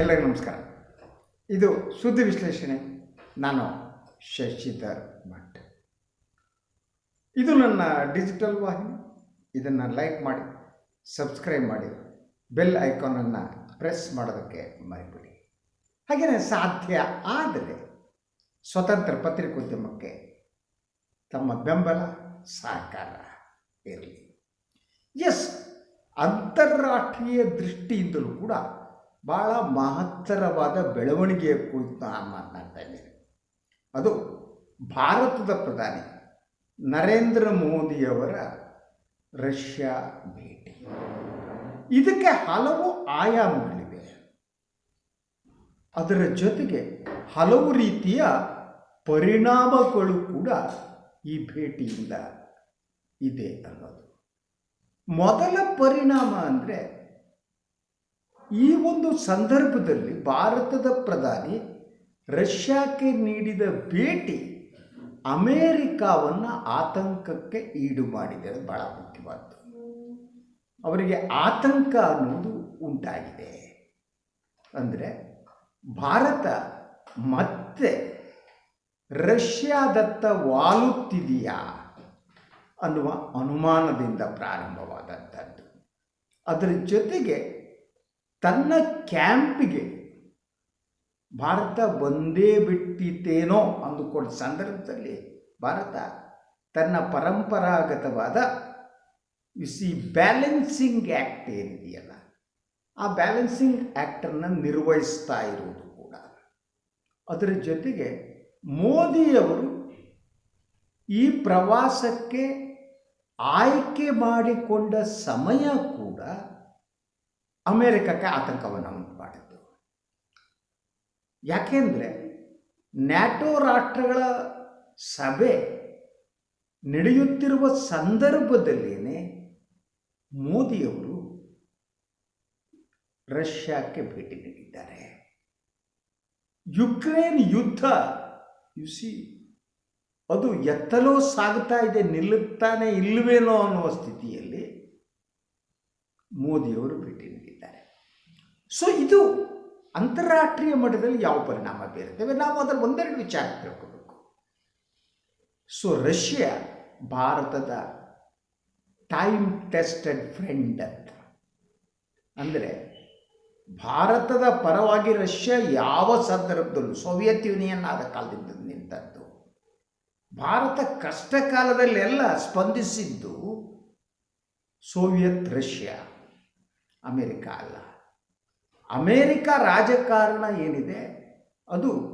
ಎಲ್ಲರಿಗೂ ನಮಸ್ಕಾರ. ಇದು ಸುದ್ದಿ ವಿಶ್ಲೇಷಣೆ. ನಾನು ಶಶಿಧರ್ ಭಟ್. ಇದು ನನ್ನ ಡಿಜಿಟಲ್ ವಾಹಿನಿ. ಇದನ್ನು ಲೈಕ್ ಮಾಡಿ, ಸಬ್ಸ್ಕ್ರೈಬ್ ಮಾಡಿ, ಬೆಲ್ ಐಕಾನನ್ನು ಪ್ರೆಸ್ ಮಾಡೋದಕ್ಕೆ ಮರಿಬೇಡಿ. ಹಾಗೆಯೇ ಸಾಧ್ಯ ಆದರೆ ಸ್ವತಂತ್ರ ಪತ್ರಿಕೋದ್ಯಮಕ್ಕೆ ತಮ್ಮ ಬೆಂಬಲ ಸಹಕಾರ ಇರಲಿ. ಎಸ್ ಅಂತಾರಾಷ್ಟ್ರೀಯ ದೃಷ್ಟಿಯಿಂದಲೂ ಕೂಡ ಭಾಳ ಮಹತ್ತರವಾದ ಬೆಳವಣಿಗೆಯ ಕುರಿತು ನಾನು ಮಾತನಾಡ್ತಾ ಇದ್ದೇನೆ ಅದು ಭಾರತದ ಪ್ರಧಾನಿ ನರೇಂದ್ರ ಮೋದಿಯವರ ರಷ್ಯಾ ಭೇಟಿ. ಇದಕ್ಕೆ ಹಲವು ಆಯಾಮಗಳಿವೆ. ಅದರ ಜೊತೆಗೆ ಹಲವು ರೀತಿಯ ಪರಿಣಾಮಗಳು ಕೂಡ ಈ ಭೇಟಿಯಿಂದ ಇದೆ ಅನ್ನೋದು. ಮೊದಲ ಪರಿಣಾಮ ಅಂದರೆ ಈ ಒಂದು ಸಂದರ್ಭದಲ್ಲಿ ಭಾರತದ ಪ್ರಧಾನಿ ರಷ್ಯಾಕ್ಕೆ ನೀಡಿದ ಭೇಟಿ ಅಮೇರಿಕಾವನ್ನು ಆತಂಕಕ್ಕೆ ಈಡು ಮಾಡಿದೆ. ಅದು ಬಹಳ ಮುಖ್ಯವಾದ್ದು. ಅವರಿಗೆ ಆತಂಕ ಅನ್ನೋದು ಉಂಟಾಗಿದೆ. ಅಂದರೆ ಭಾರತ ಮತ್ತೆ ರಷ್ಯಾದತ್ತ ವಾಲುತ್ತಿದೆಯಾ ಅನ್ನುವ ಅನುಮಾನದಿಂದ ಪ್ರಾರಂಭವಾದಂಥದ್ದು ಅದರ ಜೊತೆಗೆ ತನ್ನ ಕ್ಯಾಂಪಿಗೆ ಭಾರತ ಬಂದೇ ಬಿಟ್ಟಿತೇನೋ ಅಂದುಕೊಂಡ ಸಂದರ್ಭದಲ್ಲಿ ಭಾರತ ತನ್ನ ಪರಂಪರಾಗತವಾದ ಸಿ ಬ್ಯಾಲೆನ್ಸಿಂಗ್ ಆ್ಯಕ್ಟ್ ಏನಿದೆಯಲ್ಲ, ಆ ಬ್ಯಾಲೆನ್ಸಿಂಗ್ ಆ್ಯಕ್ಟನ್ನು ನಿರ್ವಹಿಸ್ತಾ ಇರುವುದು ಕೂಡ. ಅದರ ಜೊತೆಗೆ ಮೋದಿಯವರು ಈ ಪ್ರವಾಸಕ್ಕೆ ಆಯ್ಕೆ ಮಾಡಿಕೊಂಡ ಸಮಯ ಕೂಡ ಅಮೇರಿಕಕ್ಕೆ ಆತಂಕವನ್ನು ಉಂಟು ಮಾಡಿದ್ದು ಯಾಕೆಂದರೆ ನ್ಯಾಟೋ ರಾಷ್ಟ್ರಗಳ ಸಭೆ ನಡೆಯುತ್ತಿರುವ ಸಂದರ್ಭದಲ್ಲೇನೆ ಮೋದಿಯವರು ರಷ್ಯಾಕ್ಕೆ ಭೇಟಿ ನೀಡಿದ್ದಾರೆ. ಯುಕ್ರೇನ್ ಯುದ್ಧ ಯು ಸಿ ಅದು ಎತ್ತಲೋ ಸಾಗ್ತಾ ಇದೆ, ನಿಲ್ಲುತ್ತಾನೆ ಇಲ್ಲವೇನೋ ಅನ್ನುವ ಸ್ಥಿತಿಯಲ್ಲಿ ಮೋದಿಯವರು ಭೇಟಿ ಸೊ ಇದು ಅಂತಾರಾಷ್ಟ್ರೀಯ ಮಟ್ಟದಲ್ಲಿ ಯಾವ ಪರಿಣಾಮ ಬೀರುತ್ತೇವೆ? ನಾವು ಅದರ ಒಂದೆರಡು ವಿಚಾರ ತಿಳ್ಕೋಬೇಕು. ಸೊ ರಷ್ಯಾ ಭಾರತದ ಟೈಮ್ ಟೆಸ್ಟೆಡ್ ಫ್ರೆಂಡ್ ಅಂತ. ಅಂದರೆ ಭಾರತದ ಪರವಾಗಿ ರಷ್ಯಾ ಯಾವ ಸಂದರ್ಭದಲ್ಲೂ ಸೋವಿಯತ್ ಯೂನಿಯನ್ ಆದ ಕಾಲದಿಂದ ನಿಂತದ್ದು. ಭಾರತ ಕಷ್ಟ ಕಾಲದಲ್ಲೆಲ್ಲ ಸ್ಪಂದಿಸಿದ್ದು ಸೋವಿಯತ್ ರಷ್ಯಾ, ಅಮೆರಿಕ ಅಲ್ಲ. ಅಮೇರಿಕ ರಾಜಕಾರಣ ಏನಿದೆ? ಅದು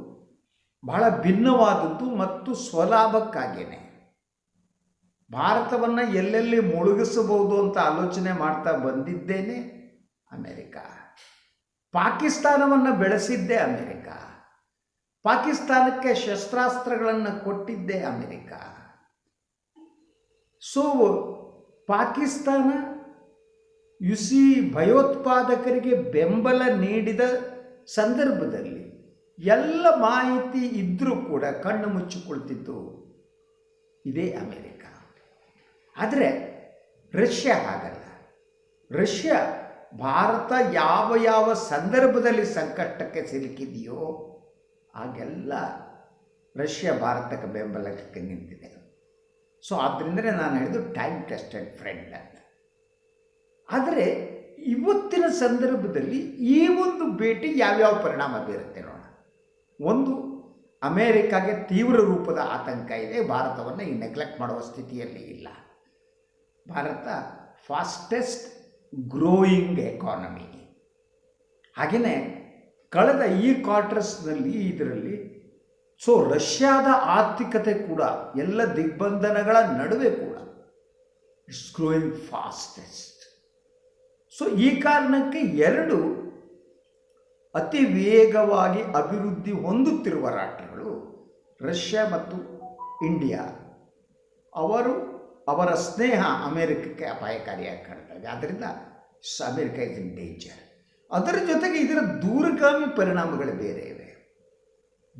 ಬಹಳ ಭಿನ್ನವಾದದ್ದು ಮತ್ತು ಸ್ವಲಾಭಕ್ಕಾಗಿಯೇ ಭಾರತವನ್ನು ಎಲ್ಲೆಲ್ಲಿ ಮುಳುಗಿಸಬಹುದು ಅಂತ ಆಲೋಚನೆ ಮಾಡ್ತಾ ಬಂದಿದ್ದೇನೆ ಅಮೇರಿಕ. ಪಾಕಿಸ್ತಾನವನ್ನು ಬೆಳೆಸಿದ್ದೇ ಅಮೇರಿಕ. ಪಾಕಿಸ್ತಾನಕ್ಕೆ ಶಸ್ತ್ರಾಸ್ತ್ರಗಳನ್ನು ಕೊಟ್ಟಿದ್ದೇ ಅಮೇರಿಕ. ಸೊ ಪಾಕಿಸ್ತಾನ ಯುಸಿ ಭಯೋತ್ಪಾದಕರಿಗೆ ಬೆಂಬಲ ನೀಡಿದ ಸಂದರ್ಭದಲ್ಲಿ ಎಲ್ಲ ಮಾಹಿತಿ ಇದ್ದರೂ ಕೂಡ ಕಣ್ಣು ಮುಚ್ಚಿಕೊಳ್ತಿತ್ತು. ಇದೇ ಅಮೆರಿಕ. ಆದರೆ ರಷ್ಯಾ ಹಾಗಲ್ಲ. ರಷ್ಯಾ ಭಾರತ ಯಾವ ಯಾವ ಸಂದರ್ಭದಲ್ಲಿ ಸಂಕಷ್ಟಕ್ಕೆ ಸಿಲುಕಿದೆಯೋ ಆಗೆಲ್ಲ ರಷ್ಯಾ ಭಾರತಕ್ಕೆ ಬೆಂಬಲಕ್ಕೆ ನಿಂತಿದೆ. ಸೊ ಆದ್ದರಿಂದಲೇ ನಾನು ಹೇಳಿದ್ದು ಟೈಮ್ ಟೆಸ್ಟೆಡ್ ಫ್ರೆಂಡ್ ಆದರೆ ಇವತ್ತಿನ ಸಂದರ್ಭದಲ್ಲಿ ಈ ಒಂದು ಭೇಟಿ ಯಾವ್ಯಾವ ಪರಿಣಾಮ ಬೀರುತ್ತೆ ನೋಡೋಣ. ಒಂದು, ಅಮೇರಿಕಾಗೆ ತೀವ್ರ ರೂಪದ ಆತಂಕ ಇದೆ, ಭಾರತವನ್ನು ಈ ನೆಗ್ಲೆಕ್ಟ್ ಮಾಡುವ ಸ್ಥಿತಿಯಲ್ಲಿ ಇಲ್ಲ. ಭಾರತ ಫಾಸ್ಟೆಸ್ಟ್ ಗ್ರೋಯಿಂಗ್ ಎಕಾನಮಿ ಹಾಗೆಯೇ ಕಳೆದ ಈ ಕ್ವಾರ್ಟರ್ಸ್ನಲ್ಲಿ ಇದರಲ್ಲಿ ಸೊ ರಷ್ಯಾದ ಆರ್ಥಿಕತೆ ಕೂಡ, ಎಲ್ಲ ದಿಗ್ಬಂಧನಗಳ ನಡುವೆ ಕೂಡ ಇಟ್ಸ್ ಗ್ರೋಯಿಂಗ್ ಫಾಸ್ಟೆಸ್ಟ್ ಸೊ ಈ ಕಾರಣಕ್ಕೆ ಎರಡು ಅತಿ ವೇಗವಾಗಿ ಅಭಿವೃದ್ಧಿ ಹೊಂದುತ್ತಿರುವ ರಾಷ್ಟ್ರಗಳು ರಷ್ಯಾ ಮತ್ತು ಇಂಡಿಯಾ. ಅವರು ಅವರ ಸ್ನೇಹ ಅಮೇರಿಕಕ್ಕೆ ಅಪಾಯಕಾರಿಯಾಗಿ ಕಾಣ್ತಾ ಇದೆ ಆದ್ದರಿಂದ ಅಮೇರಿಕ ಇಸ್ ಇನ್ ಡೇಂಜರ್ ಅದರ ಜೊತೆಗೆ ಇದರ ದೂರಗಾಮಿ ಪರಿಣಾಮಗಳು ಬೇರೆ ಇವೆ.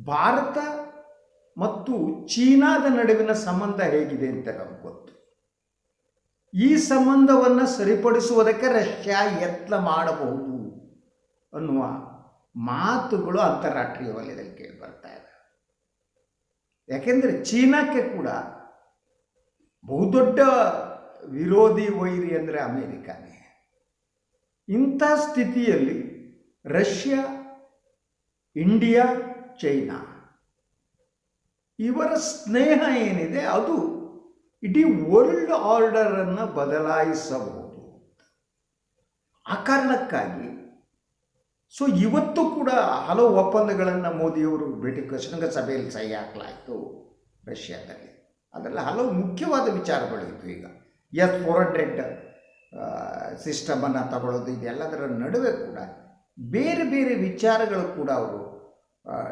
ಭಾರತ ಮತ್ತು ಚೀನಾದ ನಡುವಿನ ಸಂಬಂಧ ಹೇಗಿದೆ ಅಂತ ನಮ್ಗೆ ಗೊತ್ತು. ಈ ಸಂಬಂಧವನ್ನು ಸರಿಪಡಿಸುವುದಕ್ಕೆ ರಷ್ಯಾ ಯತ್ನ ಮಾಡಬಹುದು ಅನ್ನುವ ಮಾತುಗಳು ಅಂತಾರಾಷ್ಟ್ರೀಯ ವಲಯದಲ್ಲಿ ಕೇಳಿ ಬರ್ತಾ ಇದೆ. ಯಾಕೆಂದರೆ ಚೀನಾಕ್ಕೆ ಕೂಡ ಬಹುದೊಡ್ಡ ವಿರೋಧಿ ವೈರಿ ಅಂದರೆ ಅಮೇರಿಕಾನೇ. ಇಂಥ ಸ್ಥಿತಿಯಲ್ಲಿ ರಷ್ಯಾ, ಇಂಡಿಯಾ, ಚೈನಾ ಇವರ ಸ್ನೇಹ ಏನಿದೆ ಅದು ಇಡೀ ವರ್ಲ್ಡ್ ಆರ್ಡರನ್ನು ಬದಲಾಯಿಸಬಹುದು. ಆ ಕಾರಣಕ್ಕಾಗಿ ಸೊ ಇವತ್ತು ಕೂಡ ಹಲವು ಒಪ್ಪಂದಗಳನ್ನು ಮೋದಿಯವರು ಭೇಟಿ ಶೃಂಗಸಭೆಯಲ್ಲಿ ಸಹಿ ಹಾಕಲಾಯಿತು ರಷ್ಯಾದಲ್ಲಿ. ಅದರಲ್ಲಿ ಹಲವು ಮುಖ್ಯವಾದ ವಿಚಾರಗಳು ಇತ್ತು ಈಗ. ಎಸ್ ಫೋರ್ ಹಂಡ್ರೆಡ್ ಸಿಸ್ಟಮನ್ನು ತಗೊಳ್ಳೋದು ಇದೆಲ್ಲದರ ನಡುವೆ ಕೂಡ ಬೇರೆ ಬೇರೆ ವಿಚಾರಗಳು ಕೂಡ ಅವರು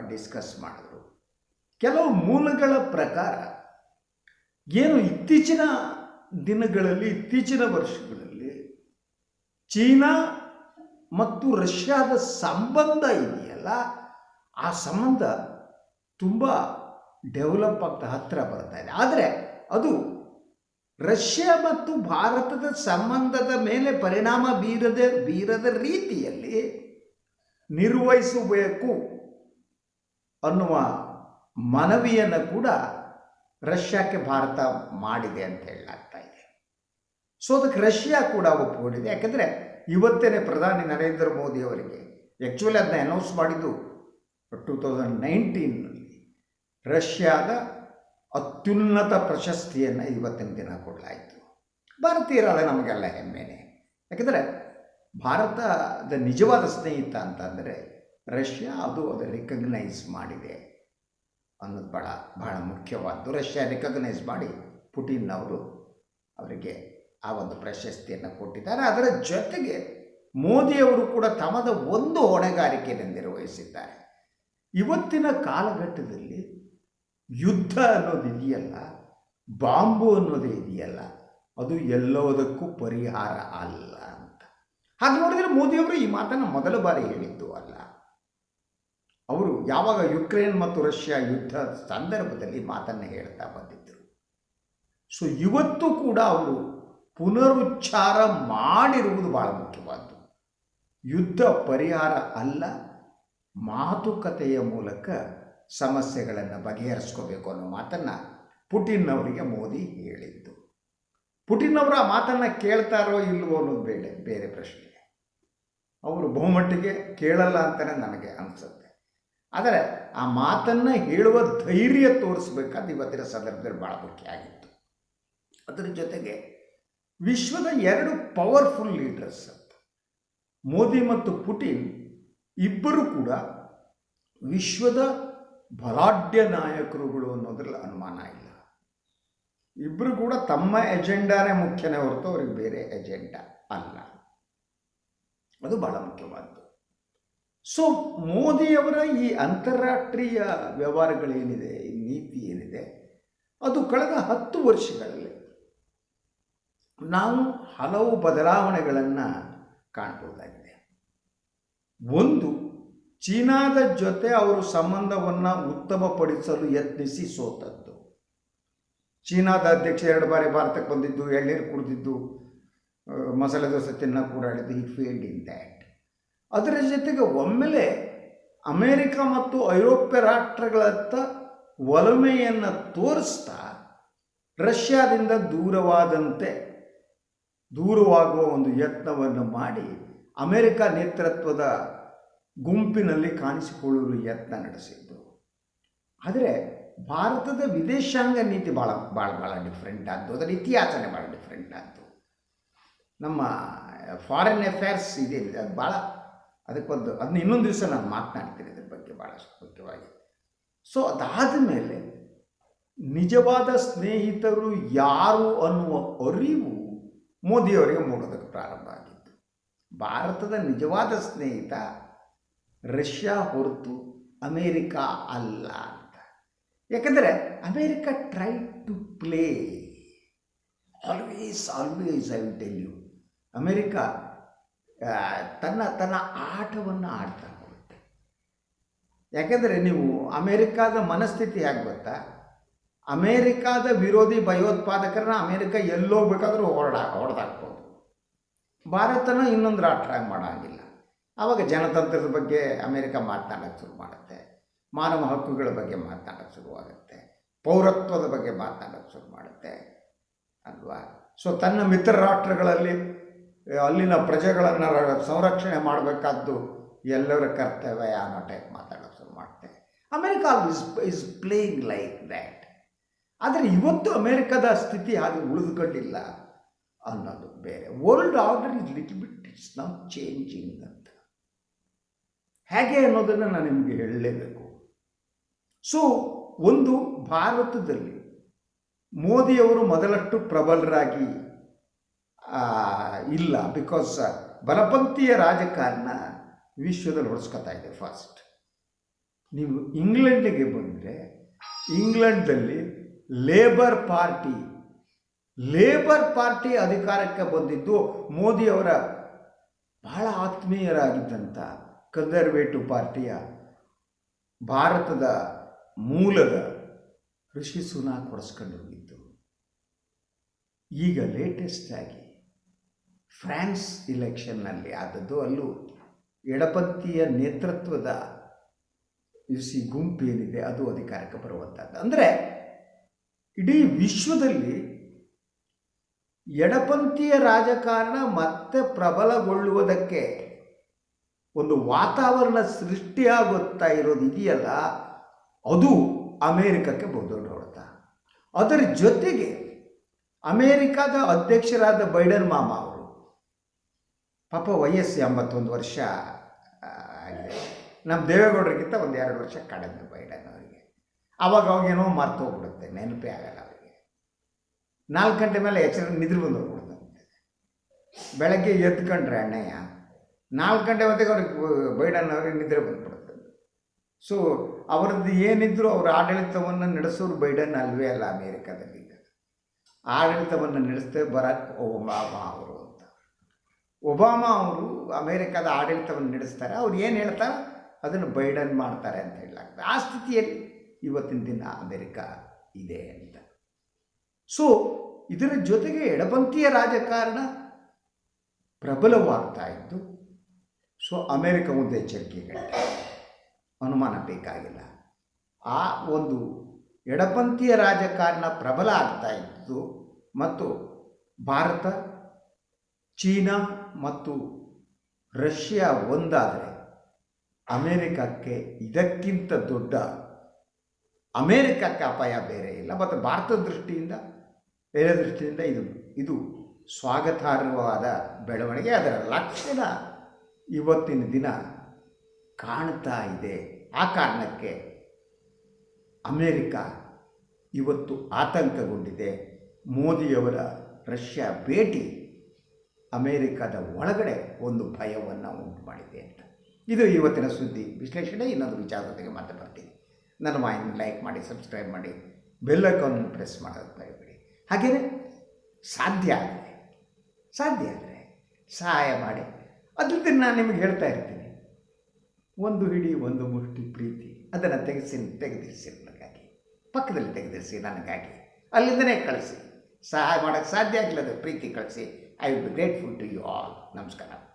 ಡಿಸ್ಕಸ್ ಮಾಡಿದ್ರು. ಕೆಲವು ಮೂಲಗಳ ಪ್ರಕಾರ ಏನು ಇತ್ತೀಚಿನ ದಿನಗಳಲ್ಲಿ, ಇತ್ತೀಚಿನ ವರ್ಷಗಳಲ್ಲಿ ಚೀನಾ ಮತ್ತು ರಷ್ಯಾದ ಸಂಬಂಧ ಇದೆಯಲ್ಲ? ಆ ಸಂಬಂಧ ತುಂಬ ಡೆವಲಪ್ ಆಗ್ತಾ ಹತ್ತಿರ ಬರ್ತಾ ಇದೆ. ಆದರೆ ಅದು ರಷ್ಯಾ ಮತ್ತು ಭಾರತದ ಸಂಬಂಧದ ಮೇಲೆ ಪರಿಣಾಮ ಬೀರದೆ, ಬೀರದ ರೀತಿಯಲ್ಲಿ ನಿರ್ವಹಿಸಬೇಕು ಅನ್ನುವ ಮನವಿಯನ್ನು ಕೂಡ ರಷ್ಯಾಕ್ಕೆ ಭಾರತ ಮಾಡಿದೆ ಅಂತ ಹೇಳಲಾಗ್ತಾ ಇದೆ. ಸೊ ಅದಕ್ಕೆ ರಷ್ಯಾ ಕೂಡ ಒಪ್ಪಿಕೊಂಡಿದೆ ಯಾಕೆಂದರೆ ಇವತ್ತೇನೆ ಪ್ರಧಾನಿ ನರೇಂದ್ರ ಮೋದಿ ಅವರಿಗೆ ಆ್ಯಕ್ಚುಲಿ ಅದನ್ನ ಅನೌನ್ಸ್ ಮಾಡಿದ್ದು ಟು ತೌಸಂಡ್ ರಷ್ಯಾದ ಅತ್ಯುನ್ನತ ಪ್ರಶಸ್ತಿಯನ್ನು ಇವತ್ತಿನ ದಿನ ಕೊಡಲಾಯಿತು. ಭಾರತೀಯರಾದ ನಮಗೆಲ್ಲ ಹೆಮ್ಮೆನೆ. ಯಾಕೆಂದರೆ ಭಾರತದ ನಿಜವಾದ ಸ್ನೇಹಿತ ಅಂತಂದರೆ ರಷ್ಯಾ, ಅದು ಅದು ರಿಕಗ್ನೈಸ್ ಮಾಡಿದೆ. ಅನ್ನೋದು ಭಾಳ ಬಹಳ ಮುಖ್ಯವಾದ್ದು. ರಷ್ಯಾ ರೆಕಗ್ನೈಸ್ ಮಾಡಿ ಪುಟಿನ್ ಅವರು ಅವರಿಗೆ ಆ ಒಂದು ಪ್ರಶಸ್ತಿಯನ್ನು ಕೊಟ್ಟಿದ್ದಾರೆ. ಅದರ ಜೊತೆಗೆ ಮೋದಿಯವರು ಕೂಡ ತಮದ ಒಂದು ಹೊಣೆಗಾರಿಕೆಯನ್ನು ನಿರ್ವಹಿಸಿದ್ದಾರೆ. ಇವತ್ತಿನ ಕಾಲಘಟ್ಟದಲ್ಲಿ ಯುದ್ಧ ಅನ್ನೋದು ಇದೆಯಲ್ಲ, ಬಾಂಬು ಅನ್ನೋದು ಇದೆಯಲ್ಲ, ಅದು ಎಲ್ಲೋದಕ್ಕೂ ಪರಿಹಾರ ಅಲ್ಲ ಅಂತ. ಹಾಗೆ ನೋಡಿದರೆ ಮೋದಿಯವರು ಈ ಮಾತನ್ನು ಮೊದಲ ಬಾರಿ ಹೇಳಿದ್ದು ಅಲ್ಲ. ಅವರು ಯಾವಾಗ ಯುಕ್ರೇನ್ ಮತ್ತು ರಷ್ಯಾ ಯುದ್ಧ ಸಂದರ್ಭದಲ್ಲಿ ಮಾತನ್ನು ಹೇಳ್ತಾ ಬಂದಿದ್ದರು. ಸೊ ಇವತ್ತು ಕೂಡ ಅವರು ಪುನರುಚ್ಚಾರ ಮಾಡಿರುವುದು ಬಹಳ ಮುಖ್ಯವಾದ್ದು. ಯುದ್ಧ ಪರಿಹಾರ ಅಲ್ಲ, ಮಾತುಕತೆಯ ಮೂಲಕ ಸಮಸ್ಯೆಗಳನ್ನು ಬಗೆಹರಿಸ್ಕೋಬೇಕು ಅನ್ನೋ ಮಾತನ್ನು ಪುಟಿನ್ ಅವರಿಗೆ ಮೋದಿ ಹೇಳಿದ್ದು. ಪುಟಿನ್ ಅವರು ಆ ಮಾತನ್ನು ಕೇಳ್ತಾರೋ ಇಲ್ವೋ ಅನ್ನೋದು ಬೇರೆ ಬೇರೆ ಪ್ರಶ್ನೆ. ಅವರು ಬಹುಮಟ್ಟಿಗೆ ಕೇಳಲ್ಲ ಅಂತಲೇ ನನಗೆ ಅನಿಸುತ್ತೆ. ಆದರೆ ಆ ಮಾತನ್ನು ಹೇಳುವ ಧೈರ್ಯ ತೋರಿಸ್ಬೇಕಾದ ಇವತ್ತಿನ ಸಂದರ್ಭದಲ್ಲಿ ಭಾಳ ಮುಖ್ಯ ಆಗಿತ್ತು. ಅದರ ಜೊತೆಗೆ ವಿಶ್ವದ ಎರಡು ಪವರ್ಫುಲ್ ಲೀಡರ್ಸ್ ಅಂತ. ಮೋದಿ ಮತ್ತು ಪುಟಿನ್ ಇಬ್ಬರು ಕೂಡ ವಿಶ್ವದ ಬಲಾಢ್ಯ ನಾಯಕರುಗಳು ಅನ್ನೋದ್ರಲ್ಲಿ ಅನುಮಾನ ಇಲ್ಲ. ಇಬ್ಬರು ಕೂಡ ತಮ್ಮ ಎಜೆಂಡಾನೇ ಮುಖ್ಯನೇ ಹೊರತು ಅವ್ರಿಗೆ ಬೇರೆ ಎಜೆಂಡಾ ಅಲ್ಲ. ಅದು ಬಹಳ ಮುಖ್ಯವಾದ್ದು. ಸೊ ಮೋದಿಯವರ ಈ ಅಂತಾರಾಷ್ಟ್ರೀಯ ವ್ಯವಹಾರಗಳೇನಿದೆ, ಈ ನೀತಿ ಏನಿದೆ, ಅದು ಕಳೆದ ಹತ್ತು ವರ್ಷಗಳಲ್ಲಿ ನಾವು ಹಲವು ಬದಲಾವಣೆಗಳನ್ನು ಕಾಣಬಹುದಾಗಿದೆ ಒಂದು, ಚೀನಾದ ಜೊತೆ ಅವರು ಸಂಬಂಧವನ್ನು ಉತ್ತಮಪಡಿಸಲು ಯತ್ನಿಸಿ ಸೋತದ್ದು. ಚೀನಾದ ಅಧ್ಯಕ್ಷ ಎರಡು ಬಾರಿ ಭಾರತಕ್ಕೆ ಬಂದಿದ್ದು, ಎಳ್ನೀರು ಕುಡಿದಿದ್ದು ಮಸಾಲೆ ದೋಸೆ ತಿನ್ನ ಕೂಡಾಡಿದ್ದು ಈ ಫೇಲ್ಡ್ ಇನ್ ಅದರ ಜೊತೆಗೆ ಒಮ್ಮೆಲೆ ಅಮೇರಿಕ ಮತ್ತು ಐರೋಪ್ಯ ರಾಷ್ಟ್ರಗಳತ್ತ ಒಲಮೆಯನ್ನು ತೋರಿಸ್ತಾ ರಷ್ಯಾದಿಂದ ದೂರವಾದಂತೆ, ದೂರವಾಗುವ ಒಂದು ಯತ್ನವನ್ನು ಮಾಡಿ ಅಮೆರಿಕ ನೇತೃತ್ವದ ಗುಂಪಿನಲ್ಲಿ ಕಾಣಿಸಿಕೊಳ್ಳಲು ಯತ್ನ ನಡೆಸಿದ್ದು. ಆದರೆ ಭಾರತದ ವಿದೇಶಾಂಗ ನೀತಿ ಭಾಳ ಭಾಳ ಭಾಳ ಡಿಫ್ರೆಂಟ್ ಆದ್ದು, ಅದರ ಇತಿಹಾಸನೇ ಭಾಳ ಡಿಫ್ರೆಂಟ್ ಆದ್ದು. ನಮ್ಮ ಫಾರಿನ್ ಅಫೇರ್ಸ್ ಇದೆ ಅದು ಭಾಳ ಅದಕ್ಕೊಂದು ಅದನ್ನ ಇನ್ನೊಂದು ದಿವಸ ನಾನು ಮಾತನಾಡ್ತೀನಿ ಇದ್ರ ಬಗ್ಗೆ ಭಾಳಷ್ಟು ಮುಖ್ಯವಾಗಿ. ಸೊ ಅದಾದ ಮೇಲೆ ನಿಜವಾದ ಸ್ನೇಹಿತರು ಯಾರು ಅನ್ನುವ ಅರಿವು ಮೋದಿಯವರಿಗೆ ಮೂಡೋದಕ್ಕೆ ಪ್ರಾರಂಭ ಆಗಿತ್ತು. ಭಾರತದ ನಿಜವಾದ ಸ್ನೇಹಿತ ರಷ್ಯಾ ಹೊರತು ಅಮೇರಿಕಾ ಅಲ್ಲ ಅಂತ. ಯಾಕಂದರೆ America try to play, always always I will tell you, America ತನ್ನ ತನ್ನ ಆಟವನ್ನು ಆಡ್ತಾ ಹೋಗುತ್ತೆ. ಯಾಕೆಂದರೆ ನೀವು ಅಮೇರಿಕಾದ ಮನಸ್ಥಿತಿ ಹೇಗೆ ಗೊತ್ತಾ? ಅಮೇರಿಕಾದ ವಿರೋಧಿ ಭಯೋತ್ಪಾದಕರನ್ನ ಅಮೇರಿಕ ಎಲ್ಲೋಗ್ಬೇಕಾದ್ರೂ ಹೊರಡ, ಹೊಡೆದಾಕ್ಬೋದು. ಭಾರತನ ಇನ್ನೊಂದು ರಾಷ್ಟ್ರ ಮಾಡೋಂಗಿಲ್ಲ? ಆವಾಗ ಜನತಂತ್ರದ ಬಗ್ಗೆ ಅಮೇರಿಕ ಮಾತನಾಡೋಕ್ಕೆ ಶುರು ಮಾಡುತ್ತೆ. ಮಾನವ ಹಕ್ಕುಗಳ ಬಗ್ಗೆ ಮಾತನಾಡೋಕ್ಕೆ ಶುರುವಾಗುತ್ತೆ ಪೌರತ್ವದ ಬಗ್ಗೆ ಮಾತನಾಡೋಕ್ಕೆ ಶುರು ಮಾಡುತ್ತೆ. ಅಲ್ವಾ? ಸೊ ತನ್ನ ಮಿತ್ರ ರಾಷ್ಟ್ರಗಳಲ್ಲಿ ಅಲ್ಲಿನ ಪ್ರಜೆಗಳನ್ನು ಸಂರಕ್ಷಣೆ ಮಾಡಬೇಕಾದ್ದು ಎಲ್ಲರ ಕರ್ತವ್ಯ ಅನ್ನೋ ಟೈಪ್ ಮಾತಾಡೋದು ಶುರು ಮಾಡ್ತೆ. America is is playing like that ಆದರೆ ಇವತ್ತು ಅಮೇರಿಕದ ಸ್ಥಿತಿ ಹಾಗೆ ಉಳಿದುಕೊಂಡಿಲ್ಲ ಅನ್ನೋದು ಬೇರೆ. World order is little bit it's ನಾವು ಚೇಂಜಿಂಗ್ ಅಂತ. ಹೇಗೆ ಅನ್ನೋದನ್ನು ನಾನು ನಿಮಗೆ ಹೇಳಲೇಬೇಕು. ಸೊ ಒಂದು ಭಾರತದಲ್ಲಿ ಮೋದಿಯವರು ಮೊದಲಷ್ಟು ಪ್ರಬಲರಾಗಿ ಇಲ್ಲ ಬಿಕಾಸ್ ಬಲಪಂಥೀಯ ರಾಜಕಾರಣ ವಿಶ್ವದಲ್ಲಿ ಹೊಡೆಸ್ಕೊತಾ ಇದೆ ಫಸ್ಟ್ ನೀವು ಇಂಗ್ಲೆಂಡಿಗೆ ಬಂದರೆ ಇಂಗ್ಲೆಂಡಲ್ಲಿ ಲೇಬರ್ ಪಾರ್ಟಿ ಲೇಬರ್ ಪಾರ್ಟಿ ಅಧಿಕಾರಕ್ಕೆ ಬಂದಿದ್ದು ಮೋದಿಯವರ ಬಹಳ ಆತ್ಮೀಯರಾಗಿದ್ದಂಥ ಕನ್ಸರ್ವೇಟಿವ್ ಪಾರ್ಟಿಯ ಭಾರತದ ಮೂಲದ ಋಷಿ ಸುನಾ ಹೊಡೆಸ್ಕೊಂಡು ಹೋಗಿದ್ದು. ಈಗ ಲೇಟೆಸ್ಟ್ ಆಗಿ ಫ್ರಾನ್ಸ್ ಇಲೆಕ್ಷನ್ನಲ್ಲಿ ಆದದ್ದು ಅಲ್ಲೂ ಎಡಪಂಥೀಯ ನೇತೃತ್ವದ ಸಿ ಗುಂಪು ಏನಿದೆ ಅದು ಅಧಿಕಾರಕ್ಕೆ ಬರುವಂಥದ್ದು. ಅಂದರೆ ಇಡೀ ವಿಶ್ವದಲ್ಲಿ ಎಡಪಂಥೀಯ ರಾಜಕಾರಣ ಮತ್ತೆ ಪ್ರಬಲಗೊಳ್ಳುವುದಕ್ಕೆ ಒಂದು ವಾತಾವರಣ ಸೃಷ್ಟಿಯಾಗುತ್ತಾ ಇರೋದು ಇದೆಯಲ್ಲ, ಅದು ಅಮೇರಿಕಕ್ಕೆ ಬಹುದೊಡ್ಡ ಹೊಡೆತ. ಅದರ ಜೊತೆಗೆ ಅಮೇರಿಕಾದ ಅಧ್ಯಕ್ಷರಾದ ಬೈಡನ್ ಮಾಮ ಅವರು ಪಾಪ ವಯಸ್ಸು ಎಂಬತ್ತೊಂದು ವರ್ಷ ಆಗಿದೆ. ನಮ್ಮ ದೇವೇಗೌಡರಿಗಿಂತ ಒಂದು ಎರಡು ವರ್ಷ ಕಡಿಮೆ ಬೈಡನ್ ಅವರಿಗೆ ಅವಾಗ ಅವಾಗೇನೋ ಮರ್ತು ಹೋಗ್ಬಿಡುತ್ತೆ, ನೆನಪೇ ಆಗಲ್ಲ ಅವರಿಗೆ. ನಾಲ್ಕು ಗಂಟೆ ಮೇಲೆ ಎಚ್ಚರ ನಿದ್ರೆ ಬಂದು ಹೋಗ್ಬಿಡುತ್ತೆ ಬೆಳಗ್ಗೆ ಎದ್ಕೊಂಡ್ರೆ ಅಣ್ಣಯ್ಯ, ನಾಲ್ಕು ಗಂಟೆ ಹೊತ್ತಿಗೆ ಅವ್ರಿಗೆ ಬೈಡನ್ ಅವರಿಗೆ ನಿದ್ರೆ ಬಂದ್ಬಿಡುತ್ತೆ. ಸೊ ಅವರದ್ದು ಏನಿದ್ರು ಅವರ ಆಡಳಿತವನ್ನು ನಡೆಸೋರು ಬೈಡನ್ ಅಲ್ವೇ ಅಲ್ಲ ಅಮೇರಿಕಾದಲ್ಲಿ ಆಡಳಿತವನ್ನು ನಡೆಸ್ತೇ ಬರಾಕ್ ಒಬಾಮಾ ಅವರು. ಒಬಾಮಾ ಅವರು ಅಮೇರಿಕಾದ ಆಡಳಿತವನ್ನು ನಡೆಸ್ತಾರೆ. ಅವ್ರು ಏನು ಹೇಳ್ತಾರೆ? ಅದನ್ನು ಬೈಡನ್ ಮಾಡ್ತಾರೆ ಅಂತ ಹೇಳಲಾಗ್ತದೆ. ಆ ಸ್ಥಿತಿಯಲ್ಲಿ ಇವತ್ತಿನ ದಿನ ಅಮೇರಿಕ ಇದೆ ಅಂತ. ಸೊ ಇದರ ಜೊತೆಗೆ ಎಡಪಂಥೀಯ ರಾಜಕಾರಣ ಪ್ರಬಲವಾಗ್ತಾ ಇದ್ದು ಸೊ ಅಮೇರಿಕ ಮುಂದೆ ಎಚ್ಚರಿಕೆಗಳಿದೆ. ಅನುಮಾನ ಬೇಕಾಗಿಲ್ಲ. ಆ ಒಂದು ಎಡಪಂಥೀಯ ರಾಜಕಾರಣ ಪ್ರಬಲ ಆಗ್ತಾ ಇತ್ತು. ಮತ್ತು ಭಾರತ ಚೀನಾ ಮತ್ತು ರಷ್ಯಾ ಒಂದಾದರೆ ಅಮೇರಿಕಕ್ಕೆ ಇದಕ್ಕಿಂತ ದೊಡ್ಡ ಅಮೇರಿಕಕ್ಕೆ ಅಪಾಯ ಬೇರೆ ಇಲ್ಲ, ಮತ್ತು ಭಾರತದ ದೃಷ್ಟಿಯಿಂದ, ಬೇರೆ ದೃಷ್ಟಿಯಿಂದ ಇದು ಇದು ಸ್ವಾಗತಾರ್ಹವಾದ ಬೆಳವಣಿಗೆ. ಅದರ ಲಕ್ಷಣ ಇವತ್ತಿನ ದಿನ ಕಾಣ್ತಾ ಇದೆ. ಆ ಕಾರಣಕ್ಕೆ ಅಮೇರಿಕ ಇವತ್ತು ಆತಂಕಗೊಂಡಿದೆ. ಮೋದಿಯವರ ರಷ್ಯಾ ಭೇಟಿ ಅಮೇರಿಕದ ಒಳಗಡೆ ಒಂದು ಭಯವನ್ನು ಉಂಟು ಮಾಡಿದೆ ಅಂತ. ಇದು ಇವತ್ತಿನ ಸುದ್ದಿ ವಿಶ್ಲೇಷಣೆ. ಇನ್ನೊಂದು ವಿಚಾರದೊಂದಿಗೆ ಮತ್ತೆ ಬರ್ತೀನಿ. ನನ್ನ ಮಾಹಿತಿ ಲೈಕ್ ಮಾಡಿ, ಸಬ್ಸ್ಕ್ರೈಬ್ ಮಾಡಿ, ಬೆಲ್ ಐಕಾನ್ ಪ್ರೆಸ್ ಮಾಡೋದು ಭಯಬೇಡಿ ಹಾಗೆಯೇ ಸಾಧ್ಯ ಆದರೆ ಸಾಧ್ಯ ಆದರೆ ಸಹಾಯ ಮಾಡಿ. ಅದ್ರದ್ದು ನಾನು ನಿಮಗೆ ಹೇಳ್ತಾ ಇರ್ತೀನಿ. ಒಂದು ಹಿಡಿ, ಒಂದು ಮುಷ್ಟಿ ಪ್ರೀತಿ, ಅದನ್ನು ತೆಗೆಸಿ, ತೆಗೆದಿರಿಸಿ ನನಗಾಗಿ. ಪಕ್ಕದಲ್ಲಿ ತೆಗೆದಿರಿಸಿ ನನಗಾಗಿ. ಅಲ್ಲಿಂದನೇ ಕಳಿಸಿ. ಸಹಾಯ ಮಾಡೋಕ್ಕೆ ಸಾಧ್ಯ ಆಗಿಲ್ಲದ ಪ್ರೀತಿ ಕಳಿಸಿ. I will be grateful to you all. Namaskar.